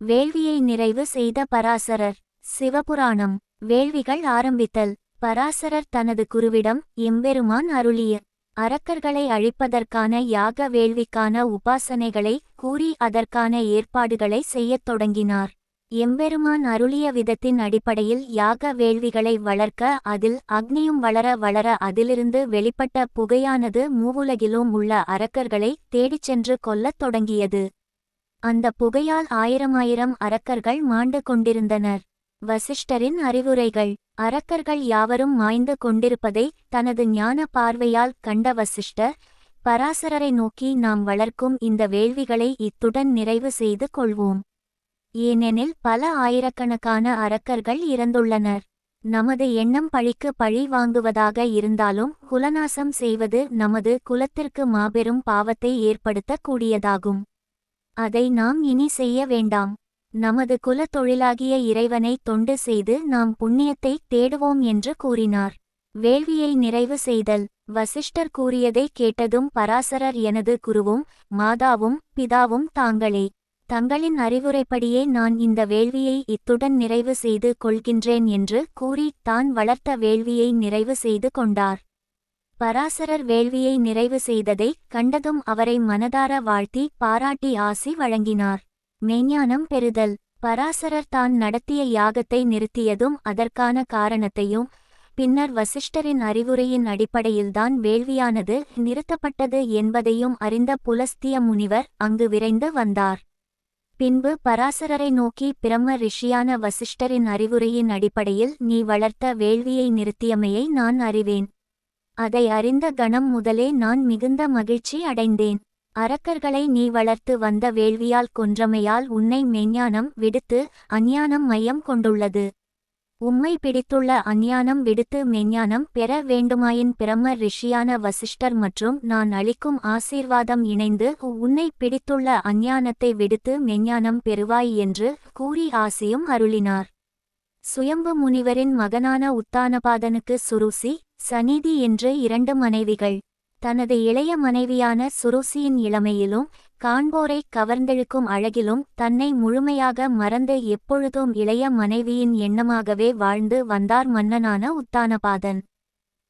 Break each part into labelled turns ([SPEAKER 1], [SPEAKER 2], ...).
[SPEAKER 1] வேள்வியை நிறைவு செய்த பராசரர். சிவபுராணம். வேள்விகள் ஆரம்பித்தல். பராசரர் தனது குருவிடம் எம்பெருமான் அருளிய அரக்கர்களை அழிப்பதற்கான யாக வேள்விக்கான உபாசனைகளை கூறி அதற்கான ஏற்பாடுகளை செய்யத் தொடங்கினார். எம்பெருமான் அருளிய விதத்தின் அடிப்படையில் யாக வேள்விகளை வளர்க்க அதில் அக்னியும் வளர வளர அதிலிருந்து வெளிப்பட்ட புகையானது மூவுலகிலும் உள்ள அரக்கர்களை தேடிச் சென்று கொல்லத் தொடங்கியது. அந்த புகையால் ஆயிரமாயிரம் அரக்கர்கள் மாண்டு கொண்டிருந்தனர். வசிஷ்டரின் அறிவுரைகள். அரக்கர்கள் யாவரும் மாய்ந்து கொண்டிருப்பதை தனது ஞான பார்வையால் கண்ட வசிஷ்டர் பராசரரை நோக்கி நாம் வளர்க்கும் இந்த வேள்விகளை இத்துடன் நிறைவு செய்து கொள்வோம். ஏனெனில் பல ஆயிரக்கணக்கான அரக்கர்கள் இறந்துள்ளனர். நமது எண்ணம் பழிக்கு பழி வாங்குவதாக இருந்தாலும் குலநாசம் செய்வது நமது குலத்திற்கு மாபெரும் பாவத்தை ஏற்படுத்தக் கூடியதாகும் அதை நாம் இனி செய்ய வேண்டாம். நமது குலத் தொழிலாகிய இறைவனை தொண்டு செய்து நாம் புண்ணியத்தை தேடுவோம் என்று கூறினார். வேள்வியை நிறைவு செய்தல். வசிஷ்டர் கூறியதை கேட்டதும் பராசரர் எனது குருவும் மாதாவும் பிதாவும் தாங்களே. தங்களின் அறிவுரைப்படியே நான் இந்த வேள்வியை இத்துடன் நிறைவு செய்து கொள்கின்றேன் என்று கூறி தான் வளர்த்த வேள்வியை நிறைவு செய்து கொண்டார். பராசரர் வேள்வியை நிறைவு செய்ததை கண்டதும் அவரை மனதார வாழ்த்தி பாராட்டி ஆசி வழங்கினார். மெய்ஞானம் பெறுதல். பராசரர் தான் நடத்திய யாகத்தை நிறுத்தியதும் அதற்கான காரணத்தையும் பின்னர் வசிஷ்டரின் அறிவுரையின் அடிப்படையில்தான் வேள்வியானது நிறுத்தப்பட்டது என்பதையும் அறிந்த புலஸ்திய முனிவர் அங்கு விரைந்து வந்தார். பின்பு பராசரரை நோக்கி பிரம்ம ரிஷியான வசிஷ்டரின் அறிவுரையின் அடிப்படையில் நீ வளர்த்த வேள்வியை நிறுத்தியமையை நான் அறிவேன். அதை அறிந்த கணம் முதலே நான் மிகுந்த மகிழ்ச்சி அடைந்தேன். அரக்கர்களை நீ வளர்த்து வந்த வேள்வியால் கொன்றமையால் உன்னை மெஞ்ஞானம் விடுத்து அஞ்ஞானம் மையம் கொண்டுள்ளது. உம்மை பிடித்துள்ள அஞ்ஞானம் விடுத்து மெஞ்ஞானம் பெற வேண்டுமாயின் பிரம்ம ரிஷியான வசிஷ்டர் மற்றும் நான் அளிக்கும் ஆசீர்வாதம் இணைந்து உன்னை பிடித்துள்ள அஞ்ஞானத்தை விடுத்து மெஞ்ஞானம் பெறுவாய் என்று கூறி ஆசியும் அருளினார். சுயம்பு முனிவரின் மகனான உத்தானபாதனுக்கு சுருசி சநீதி என்று இரண்டு மனைவிகள். தனது இளைய மனைவியான சுருசியின் இளமையிலும் காண்போரை கவர்ந்தெழுக்கும் அழகிலும் தன்னை முழுமையாக மறந்து எப்பொழுதும் இளைய மனைவியின் எண்ணமாகவே வாழ்ந்து வந்தார் மன்னனான உத்தானபாதன்.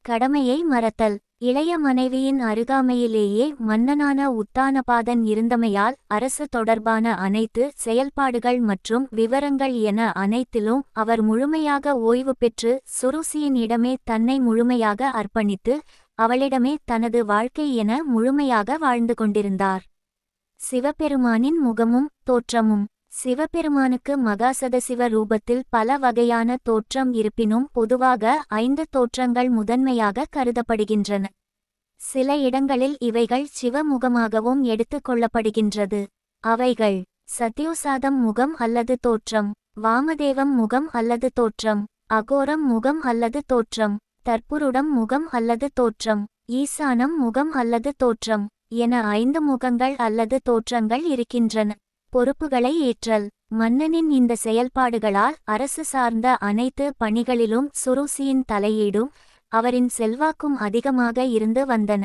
[SPEAKER 1] கடமையை மறத்தல். இளைய மனைவியின் அருகாமையிலேயே மன்னனான உத்தானபாதன் இருந்தமையால் அரசு தொடர்பான அனைத்து செயல்பாடுகள் மற்றும் விவரங்கள் என அனைத்திலும் அவர் முழுமையாக ஓய்வு பெற்று சுருசியின் இடமே தன்னை முழுமையாக அர்ப்பணித்து அவளிடமே தனது வாழ்க்கை என முழுமையாக வாழ்ந்து கொண்டிருந்தார். சிவபெருமானின் முகமும் தோற்றமும் சிவபெருமானுக்கு மகாசதசிவ ரூபத்தில் பல வகையான தோற்றம் இருப்பினும் பொதுவாக ஐந்து தோற்றங்கள் முதன்மையாக கருதப்படுகின்றன. சில இடங்களில் இவைகள் சிவமுகமாகவும் எடுத்துக் கொள்ளப்படுகின்றது. அவைகள் சத்யோசாதம் முகம் அல்லது தோற்றம் வாமதேவம் முகம் அல்லது தோற்றம் அகோரம் முகம் அல்லது தோற்றம் தற்புருடம் முகம் அல்லது தோற்றம் ஈசானம் முகம் அல்லது தோற்றம் என ஐந்து முகங்கள் அல்லது தோற்றங்கள் இருக்கின்றன. பொறுப்புகளை ஏற்றல். மன்னனின் இந்த செயல்பாடுகளால் அரசு சார்ந்த அனைத்து பணிகளிலும் சுருசியின் தலையீடும் அவரின் செல்வாக்கும் அதிகமாக இருந்து வந்தன.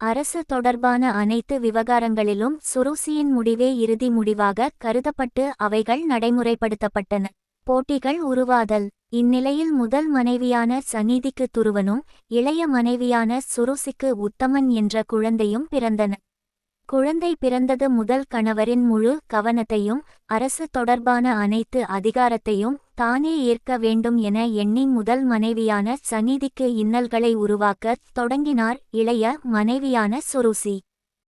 [SPEAKER 1] அரசு தொடர்பான அனைத்து விவகாரங்களிலும் சுருசியின் முடிவே இறுதி முடிவாக கருதப்பட்டு அவைகள் நடைமுறைப்படுத்தப்பட்டன. போட்டிகள் உருவாதல். இந்நிலையில் முதல் மனைவியான சநீதிக்கு துருவனும் இளைய மனைவியான சுருசிக்கு உத்தமன் என்ற குழந்தையும் பிறந்தன. குழந்தை பிறந்தது முதல் கணவரின் முழு கவனத்தையும் அரசு தொடர்பான அனைத்து அதிகாரத்தையும் தானே ஏற்க வேண்டும் என எண்ணி முதல் மனைவியான சநீதிக்கு இன்னல்களை உருவாக்கத் தொடங்கினார் இளைய மனைவியான சுருசி.